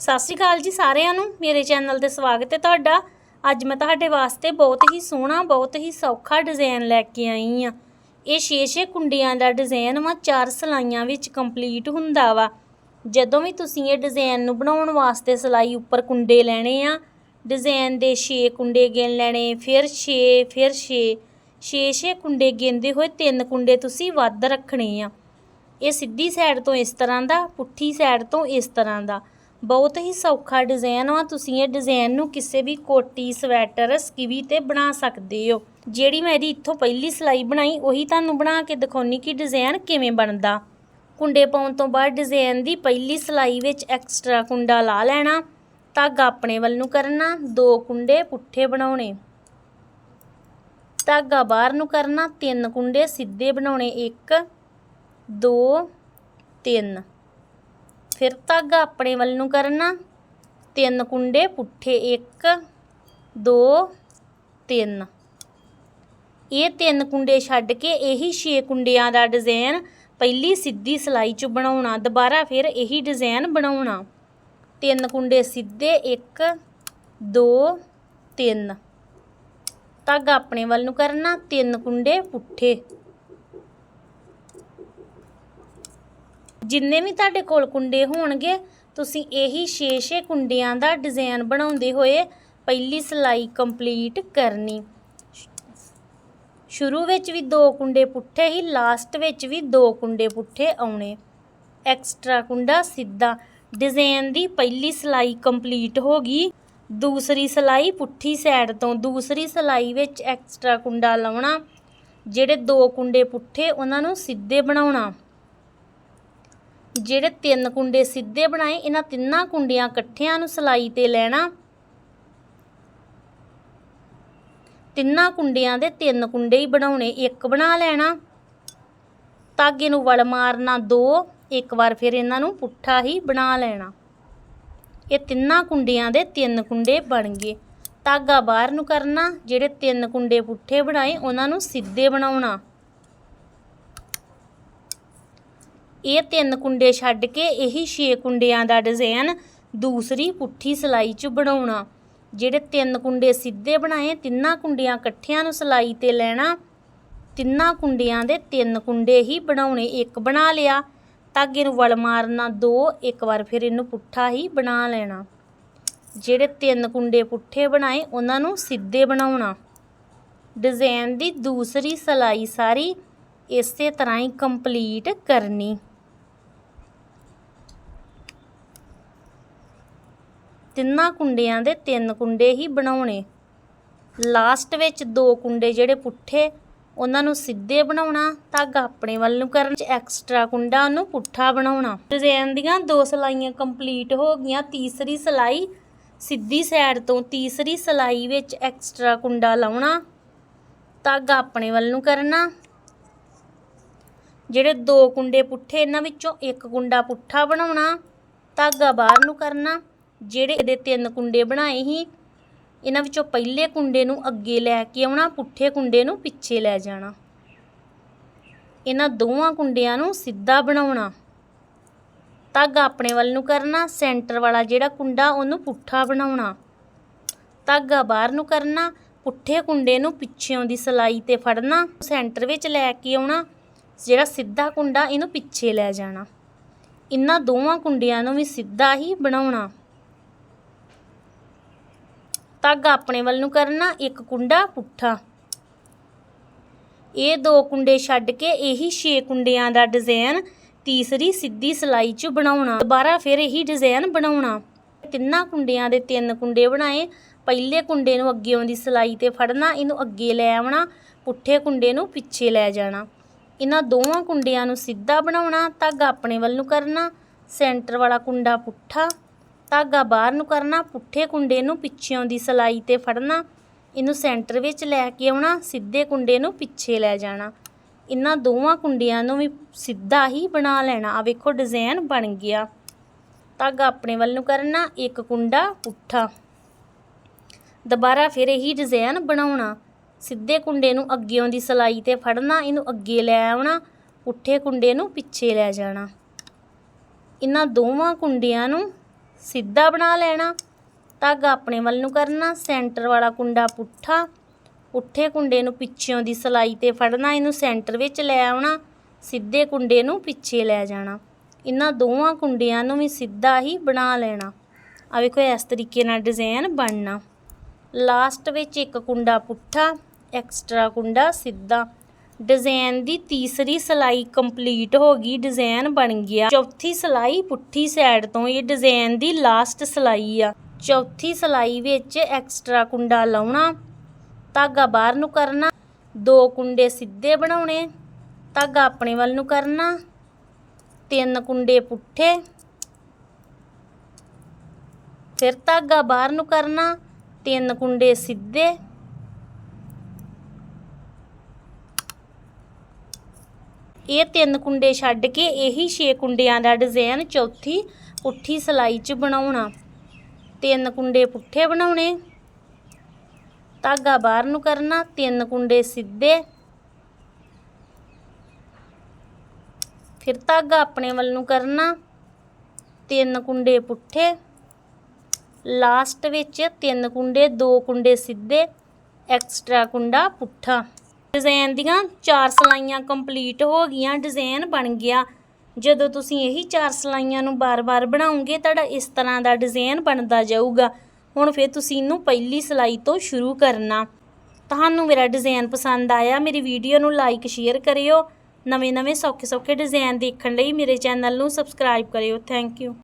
ਸਤਿ ਸ਼੍ਰੀ ਅਕਾਲ ਜੀ ਸਾਰਿਆਂ ਨੂੰ। ਮੇਰੇ ਚੈਨਲ ਤੇ ਸਵਾਗਤ ਹੈ ਤੁਹਾਡਾ। ਅੱਜ ਮੈਂ ਤੁਹਾਡੇ ਵਾਸਤੇ ਬਹੁਤ ਹੀ ਸੋਹਣਾ, ਬਹੁਤ ਹੀ ਸੌਖਾ ਡਿਜ਼ਾਈਨ ਲੈ ਕੇ ਆਈ ਆ ਇਹ 6-6 ਕੁੰਡੀਆਂ ਦਾ ਡਿਜ਼ਾਈਨ ਵਾ, ਚਾਰ ਸਲਾਈਆਂ ਵਿੱਚ ਕੰਪਲੀਟ ਹੁੰਦਾ ਵਾ। ਜਦੋਂ ਵੀ ਤੁਸੀਂ ਇਹ ਡਿਜ਼ਾਈਨ ਨੂੰ ਬਣਾਉਣ ਵਾਸਤੇ ਸਲਾਈ ਉੱਪਰ ਕੁੰਡੇ ਲੈਣੇ ਆ, ਡਿਜ਼ਾਈਨ ਦੇ 6 ਕੁੰਡੇ ਗਿਣ ਲੈਣੇ, ਫਿਰ 6 ਫਿਰ 6 6-6 ਕੁੰਡੇ ਗਿਣਦੇ ਹੋਏ ਤਿੰਨ ਕੁੰਡੇ ਤੁਸੀਂ ਵੱਧ ਰੱਖਣੇ ਆ। ਇਹ ਸਿੱਧੀ ਸਾਈਡ ਤੋਂ ਇਸ ਤਰ੍ਹਾਂ ਦਾ, ਪੁੱਠੀ ਸਾਈਡ ਤੋਂ ਇਸ ਤਰ੍ਹਾਂ ਦਾ। ਬਹੁਤ ਹੀ ਸੌਖਾ ਡਿਜ਼ਾਈਨ ਆ। ਤੁਸੀਂ ਇਹ ਡਿਜ਼ਾਈਨ ਨੂੰ ਕਿਸੇ ਵੀ ਕੋਟੀ, ਸਵੈਟਰ, ਸਕਿਵੀ ਤੇ ਬਣਾ ਸਕਦੇ ਹੋ। ਜਿਹੜੀ ਮੈਂ ਇਹਦੀ ਇੱਥੋਂ ਪਹਿਲੀ ਸਲਾਈ ਬਣਾਈ, ਉਹੀ ਤੁਹਾਨੂੰ ਬਣਾ ਕੇ ਦਿਖਾਉਣੀ ਕਿ ਡਿਜ਼ਾਈਨ ਕਿਵੇਂ ਬਣਦਾ। ਕੁੰਡੇ ਪਾਉਣ ਤੋਂ ਬਾਅਦ ਡਿਜ਼ਾਈਨ ਦੀ ਪਹਿਲੀ ਸਲਾਈ ਵਿੱਚ ਐਕਸਟਰਾ ਕੁੰਡਾ ਲਾ ਲੈਣਾ, ਧਾਗਾ ਆਪਣੇ ਵੱਲ ਨੂੰ ਕਰਨਾ, ਦੋ ਕੁੰਡੇ ਪੁੱਠੇ ਬਣਾਉਣੇ। ਧਾਗਾ ਬਾਹਰ ਨੂੰ ਕਰਨਾ, ਤਿੰਨ ਕੁੰਡੇ ਸਿੱਧੇ ਬਣਾਉਣੇ, ਇੱਕ, ਦੋ, ਤਿੰਨ। ਫਿਰ ਧਾਗਾ ਆਪਣੇ ਵੱਲ ਨੂੰ ਕਰਨਾ। ਤਿੰਨ ਕੁੰਡੇ, ਪੁੱਠੇ 1 2 3 ਇਹ ਤਿੰਨ ਕੁੰਡੇ ਛੱਡ ਕੇ ਇਹੀ 6 ਕੁੰਡਿਆਂ ਦਾ ਡਿਜ਼ਾਈਨ ਪਹਿਲੀ ਸਿੱਧੀ ਸਲਾਈ 'ਚ ਬਣਾਉਣਾ, ਦੁਬਾਰਾ ਫਿਰ ਇਹੀ ਡਿਜ਼ਾਈਨ ਬਣਾਉਣਾ। ਤਿੰਨ ਕੁੰਡੇ ਸਿੱਧੇ 1 2 3 ਧਾਗਾ ਆਪਣੇ ਵੱਲ ਨੂੰ ਕਰਨਾ, ਤਿੰਨ ਕੁੰਡੇ, ਪੁੱਠੇ। ਜਿੰਨੇ ਵੀ ਤੁਹਾਡੇ ਕੋਲ ਕੁੰਡੇ ਹੋਣਗੇ, ਤੁਸੀਂ ਇਹੀ 6-6 ਕੁੰਡਿਆਂ ਦਾ ਡਿਜ਼ਾਈਨ ਬਣਾਉਂਦੇ ਹੋਏ ਪਹਿਲੀ ਸਲਾਈ ਕੰਪਲੀਟ ਕਰਨੀ। ਸ਼ੁਰੂ ਵਿੱਚ ਵੀ ਦੋ ਕੁੰਡੇ ਪੁੱਠੇ ਹੀ, ਲਾਸਟ ਵਿੱਚ ਵੀ ਦੋ ਕੁੰਡੇ ਪੁੱਠੇ ਆਉਣੇ। ਐਕਸਟਰਾ ਕੁੰਡਾ ਸਿੱਧਾ। ਡਿਜ਼ਾਈਨ ਦੀ ਪਹਿਲੀ ਸਲਾਈ ਕੰਪਲੀਟ ਹੋ ਗਈ। ਦੂਸਰੀ ਸਲਾਈ ਪੁੱਠੀ ਸਾਈਡ ਤੋਂ, ਦੂਸਰੀ ਸਲਾਈ ਵਿੱਚ ਐਕਸਟਰਾ ਕੁੰਡਾ ਲਾਉਣਾ। ਜਿਹੜੇ ਦੋ ਕੁੰਡੇ ਪੁੱਠੇ, ਉਹਨਾਂ ਨੂੰ ਸਿੱਧੇ ਬਣਾਉਣਾ। ਜਿਹੜੇ ਤਿੰਨ ਕੁੰਡੇ ਸਿੱਧੇ ਬਣਾਏ, ਇਹਨਾਂ ਤਿੰਨਾਂ ਕੁੰਡਿਆਂ ਇਕੱਠਿਆਂ ਨੂੰ ਸਲਾਈ ਤੇ ਲੈਣਾ। ਤਿੰਨਾਂ ਕੁੰਡਿਆਂ ਦੇ ਤਿੰਨ ਕੁੰਡੇ ਹੀ ਬਣਾਉਣੇ, ਇੱਕ ਬਣਾ ਲੈਣਾ। ਧਾਗੇ ਨੂੰ ਵਲ ਮਾਰਨਾ ਦੋ, ਇੱਕ ਵਾਰ ਫਿਰ ਇਹਨਾਂ ਨੂੰ ਪੁੱਠਾ ਹੀ ਬਣਾ ਲੈਣਾ। ਇਹ ਤਿੰਨਾਂ ਕੁੰਡਿਆਂ ਦੇ ਤਿੰਨ ਕੁੰਡੇ ਬਣ ਗਏ। ਧਾਗਾ ਬਾਹਰ ਨੂੰ ਕਰਨਾ, ਜਿਹੜੇ ਤਿੰਨ ਕੁੰਡੇ ਪੁੱਠੇ ਬਣਾਏ, ਉਹਨਾਂ ਨੂੰ ਸਿੱਧੇ ਬਣਾਉਣਾ। ਇਹ ਤਿੰਨ ਕੁੰਡੇ ਛੱਡ ਕੇ ਇਹੀ ਛੇ ਕੁੰਡਿਆਂ ਦਾ ਡਿਜ਼ਾਈਨ ਦੂਸਰੀ ਪੁੱਠੀ ਸਲਾਈ 'ਚ ਬਣਾਉਣਾ। ਜਿਹੜੇ ਤਿੰਨ ਕੁੰਡੇ ਸਿੱਧੇ ਬਣਾਏ, ਤਿੰਨਾਂ ਕੁੰਡਿਆਂ ਇਕੱਠਿਆਂ ਨੂੰ ਸਲਾਈ ਤੇ ਲੈਣਾ, ਤਿੰਨਾਂ ਕੁੰਡਿਆਂ ਦੇ ਤਿੰਨ ਕੁੰਡੇ ਹੀ ਬਣਾਉਣੇ, ਇੱਕ ਬਣਾ ਲਿਆ। ਧਾਗੇ ਨੂੰ ਵਲ ਮਾਰਨਾ ਦੋ, ਇੱਕ ਵਾਰ ਫਿਰ ਇਹਨੂੰ ਪੁੱਠਾ ਹੀ ਬਣਾ ਲੈਣਾ। ਜਿਹੜੇ ਤਿੰਨ ਕੁੰਡੇ ਪੁੱਠੇ ਬਣਾਏ, ਉਹਨਾਂ ਨੂੰ ਸਿੱਧੇ ਬਣਾਉਣਾ। ਡਿਜ਼ਾਈਨ ਦੀ ਦੂਸਰੀ ਸਲਾਈ ਸਾਰੀ ਇਸੇ ਤਰ੍ਹਾਂ ਹੀ ਕੰਪਲੀਟ ਕਰਨੀ। ਤਿੰਨਾਂ ਕੁੰਡਿਆਂ ਦੇ ਤਿੰਨ ਕੁੰਡੇ ਹੀ ਬਣਾਉਣੇ। ਲਾਸਟ ਵਿੱਚ ਦੋ ਕੁੰਡੇ ਜਿਹੜੇ ਪੁੱਠੇ, ਉਹਨਾਂ ਨੂੰ ਸਿੱਧੇ ਬਣਾਉਣਾ, ਧਾਗਾ ਆਪਣੇ ਵੱਲ ਨੂੰ ਕਰਨ ਚ ਐਕਸਟਰਾ ਕੁੰਡਾ ਉਹਨੂੰ ਪੁੱਠਾ ਬਣਾਉਣਾ। ਡਿਜ਼ਾਈਨ ਦੀਆਂ ਦੋ ਸਲਾਈਆਂ ਕੰਪਲੀਟ ਹੋ ਗਈਆਂ, ਤੀਸਰੀ ਸਲਾਈ ਸਿੱਧੀ ਸਾਈਡ ਤੋਂ ਤੀਸਰੀ ਸਲਾਈ ਵਿੱਚ ਐਕਸਟਰਾ ਕੁੰਡਾ ਲਾਉਣਾ, ਧਾਗਾ ਆਪਣੇ ਵੱਲ ਨੂੰ ਕਰਨਾ। ਜਿਹੜੇ ਦੋ ਕੁੰਡੇ ਪੁੱਠੇ, ਇਹਨਾਂ ਵਿੱਚੋਂ ਇੱਕ ਕੁੰਡਾ ਪੁੱਠਾ ਬਣਾਉਣਾ, ਧਾਗਾ ਬਾਹਰ ਨੂੰ ਕਰਨਾ। ਜਿਹੜੇ ਇਹਦੇ ਤਿੰਨ ਕੁੰਡੇ ਬਣਾਏ ਸੀ, ਇਹਨਾਂ ਵਿੱਚੋਂ ਪਹਿਲੇ ਕੁੰਡੇ ਨੂੰ ਅੱਗੇ ਲੈ ਕੇ ਆਉਣਾ, ਪੁੱਠੇ ਕੁੰਡੇ ਨੂੰ ਪਿੱਛੇ ਲੈ ਜਾਣਾ। ਇਹਨਾਂ ਦੋਵਾਂ ਕੁੰਡਿਆਂ ਨੂੰ ਸਿੱਧਾ ਬਣਾਉਣਾ। ਧਾਗਾ ਆਪਣੇ ਵੱਲ ਨੂੰ ਕਰਨਾ, ਸੈਂਟਰ ਵਾਲਾ ਜਿਹੜਾ ਕੁੰਡਾ, ਉਹਨੂੰ ਪੁੱਠਾ ਬਣਾਉਣਾ। ਧਾਗਾ ਬਾਹਰ ਨੂੰ ਕਰਨਾ, ਪੁੱਠੇ ਕੁੰਡੇ ਨੂੰ ਪਿੱਛੇੋਂ ਦੀ ਸਲਾਈ ਤੇ ਫੜਨਾ, ਸੈਂਟਰ ਵਿੱਚ ਲੈ ਕੇ ਆਉਣਾ, ਜਿਹੜਾ ਸਿੱਧਾ ਕੁੰਡਾ, ਇਹਨੂੰ ਪਿੱਛੇ ਲੈ ਜਾਣਾ। ਇਹਨਾਂ ਦੋਵਾਂ ਕੁੰਡਿਆਂ ਨੂੰ ਵੀ ਸਿੱਧਾ ਹੀ ਬਣਾਉਣਾ। ਧਾਗਾ ਆਪਣੇ ਵੱਲ ਨੂੰ ਕਰਨਾ, ਇੱਕ ਕੁੰਡਾ ਪੁੱਠਾ। ਇਹ ਦੋ ਕੁੰਡੇ ਛੱਡ ਕੇ ਇਹੀ 6 ਕੁੰਡਿਆਂ ਦਾ ਡਿਜ਼ਾਈਨ ਤੀਸਰੀ ਸਿੱਧੀ ਸਲਾਈ 'ਚ ਬਣਾਉਣਾ। ਦੁਬਾਰਾ ਫਿਰ ਇਹੀ ਡਿਜ਼ਾਈਨ ਬਣਾਉਣਾ। ਤਿੰਨਾਂ ਕੁੰਡਿਆਂ ਦੇ ਤਿੰਨ ਕੁੰਡੇ ਬਣਾਏ। ਪਹਿਲੇ ਕੁੰਡੇ ਨੂੰ ਅੱਗੇ ਆਉਂਦੀ ਸਲਾਈ ਤੇ ਫੜਨਾ, ਇਹਨੂੰ ਅੱਗੇ ਲੈ ਆਉਣਾ, ਪੁੱਠੇ ਕੁੰਡੇ ਨੂੰ ਪਿੱਛੇ ਲੈ ਜਾਣਾ। ਇਹਨਾਂ ਦੋਵਾਂ ਕੁੰਡਿਆਂ ਨੂੰ ਸਿੱਧਾ ਬਣਾਉਣਾ, ਧਾਗਾ ਆਪਣੇ ਵੱਲ ਨੂੰ ਕਰਨਾ, ਸੈਂਟਰ ਵਾਲਾ ਕੁੰਡਾ ਪੁੱਠਾ। ਧਾਗਾ ਬਾਹਰ ਨੂੰ ਕਰਨਾ, ਪੁੱਠੇ ਕੁੰਡੇ ਨੂੰ ਪਿੱਛੇੋਂ ਦੀ ਸਲਾਈ ਤੇ ਫੜਨਾ, ਇਹਨੂੰ ਸੈਂਟਰ ਵਿੱਚ ਲੈ ਕੇ ਆਉਣਾ, ਸਿੱਧੇ ਕੁੰਡੇ ਨੂੰ ਪਿੱਛੇ ਲੈ ਜਾਣਾ। ਇਹਨਾਂ ਦੋਵਾਂ ਕੁੰਡਿਆਂ ਨੂੰ ਵੀ ਸਿੱਧਾ ਹੀ ਬਣਾ ਲੈਣਾ। ਆ ਵੇਖੋ, ਡਿਜ਼ਾਈਨ ਬਣ ਗਿਆ। ਧਾਗਾ ਆਪਣੇ ਵੱਲ ਨੂੰ ਕਰਨਾ, ਇੱਕ ਕੁੰਡਾ ਪੁੱਠਾ। ਦੁਬਾਰਾ ਫਿਰ ਇਹੀ ਡਿਜ਼ਾਈਨ ਬਣਾਉਣਾ। ਸਿੱਧੇ ਕੁੰਡੇ ਨੂੰ ਅੱਗੇੋਂ ਦੀ ਸਲਾਈ ਤੇ ਫੜਨਾ, ਇਹਨੂੰ ਅੱਗੇ ਲੈ ਆਉਣਾ, ਪੁੱਠੇ ਕੁੰਡੇ ਨੂੰ ਪਿੱਛੇ ਲੈ ਜਾਣਾ। ਇਹਨਾਂ ਦੋਵਾਂ ਕੁੰਡਿਆਂ ਨੂੰ ਸਿੱਧਾ ਬਣਾ ਲੈਣਾ। ਧਾਗਾ ਆਪਣੇ ਵੱਲ ਨੂੰ ਕਰਨਾ, ਸੈਂਟਰ ਵਾਲਾ ਕੁੰਡਾ ਪੁੱਠਾ। ਪੁੱਠੇ ਕੁੰਡੇ ਨੂੰ ਪਿੱਛਿਓਂ ਦੀ ਸਲਾਈ ਤੇ ਫੜਨਾ, ਇਹਨੂੰ ਸੈਂਟਰ ਵਿੱਚ ਲੈ ਆਉਣਾ, ਸਿੱਧੇ ਕੁੰਡੇ ਨੂੰ ਪਿੱਛੇ ਲੈ ਜਾਣਾ। ਇਹਨਾਂ ਦੋਵਾਂ ਕੁੰਡਿਆਂ ਨੂੰ ਵੀ ਸਿੱਧਾ ਹੀ ਬਣਾ ਲੈਣਾ। ਆ ਵੇਖੋ, ਇਸ ਤਰੀਕੇ ਨਾਲ ਡਿਜ਼ਾਈਨ ਬਣਨਾ। ਲਾਸਟ ਵਿੱਚ ਇੱਕ ਕੁੰਡਾ ਪੁੱਠਾ, ਐਕਸਟਰਾ ਕੁੰਡਾ ਸਿੱਧਾ। ਡਿਜ਼ਾਈਨ ਦੀ ਤੀਸਰੀ ਸਲਾਈ ਕੰਪਲੀਟ ਹੋ ਗਈ ਡਿਜ਼ਾਈਨ ਬਣ ਗਿਆ। ਚੌਥੀ ਸਲਾਈ ਪੁੱਠੀ ਸਾਈਡ ਤੋਂ, ਇਹ ਡਿਜ਼ਾਈਨ ਦੀ ਲਾਸਟ ਸਲਾਈ ਆ। ਚੌਥੀ ਸਲਾਈ ਵਿੱਚ ਐਕਸਟਰਾ ਕੁੰਡਾ ਲਾਉਣਾ, ਧਾਗਾ ਬਾਹਰ ਨੂੰ ਕਰਨਾ, ਦੋ ਕੁੰਡੇ ਸਿੱਧੇ ਬਣਾਉਣੇ, ਧਾਗਾ ਆਪਣੇ ਵੱਲ ਨੂੰ ਕਰਨਾ, ਤਿੰਨ ਕੁੰਡੇ ਪੁੱਠੇ, ਫਿਰ ਧਾਗਾ ਬਾਹਰ ਨੂੰ ਕਰਨਾ, ਤਿੰਨ ਕੁੰਡੇ ਸਿੱਧੇ ਇਹ ਤਿੰਨ ਕੁੰਡੇ ਛੱਡ ਕੇ ਇਹੀ 6 ਕੁੰਡਿਆਂ ਦਾ ਡਿਜ਼ਾਈਨ ਚੌਥੀ ਪੁੱਠੀ ਸਲਾਈ 'ਚ ਬਣਾਉਣਾ। ਤਿੰਨ ਕੁੰਡੇ ਪੁੱਠੇ ਬਣਾਉਣੇ। ਧਾਗਾ ਬਾਹਰ ਨੂੰ ਕਰਨਾ, ਤਿੰਨ ਕੁੰਡੇ ਸਿੱਧੇ। ਫਿਰ ਧਾਗਾ ਆਪਣੇ ਵੱਲ ਨੂੰ ਕਰਨਾ, ਤਿੰਨ ਕੁੰਡੇ ਪੁੱਠੇ। ਲਾਸਟ ਵਿੱਚ ਤਿੰਨ ਕੁੰਡੇ, ਦੋ ਕੁੰਡੇ ਸਿੱਧੇ ਐਕਸਟਰਾ ਕੁੰਡਾ ਪੁੱਠਾ। ਡਿਜ਼ਾਈਨ ਦੀਆਂ ਚਾਰ ਸਲਾਈਆਂ ਕੰਪਲੀਟ ਹੋ ਗਈਆਂ ਡਿਜ਼ਾਈਨ ਬਣ ਗਿਆ। ਜਦੋਂ ਤੁਸੀਂ ਇਹੀ ਚਾਰ ਸਲਾਈਆਂ ਨੂੰ ਬਾਰ-ਬਾਰ ਬਣਾਉਂਗੇ, ਤੁਹਾਡਾ ਇਸ ਤਰ੍ਹਾਂ ਦਾ ਡਿਜ਼ਾਈਨ ਬਣਦਾ ਜਾਊਗਾ। ਹੁਣ ਫਿਰ ਤੁਸੀਂ ਇਹਨੂੰ ਪਹਿਲੀ ਸਲਾਈ ਤੋਂ ਸ਼ੁਰੂ ਕਰਨਾ। ਤੁਹਾਨੂੰ ਮੇਰਾ ਡਿਜ਼ਾਈਨ ਪਸੰਦ ਆਇਆ, ਮੇਰੀ ਵੀਡੀਓ ਨੂੰ ਲਾਈਕ ਸ਼ੇਅਰ ਕਰਿਓ। ਨਵੇਂ-ਨਵੇਂ ਸੌਖੇ-ਸੌਖੇ ਡਿਜ਼ਾਈਨ ਦੇਖਣ ਲਈ ਮੇਰੇ ਚੈਨਲ ਨੂੰ ਸਬਸਕ੍ਰਾਈਬ ਕਰਿਓ। Thank you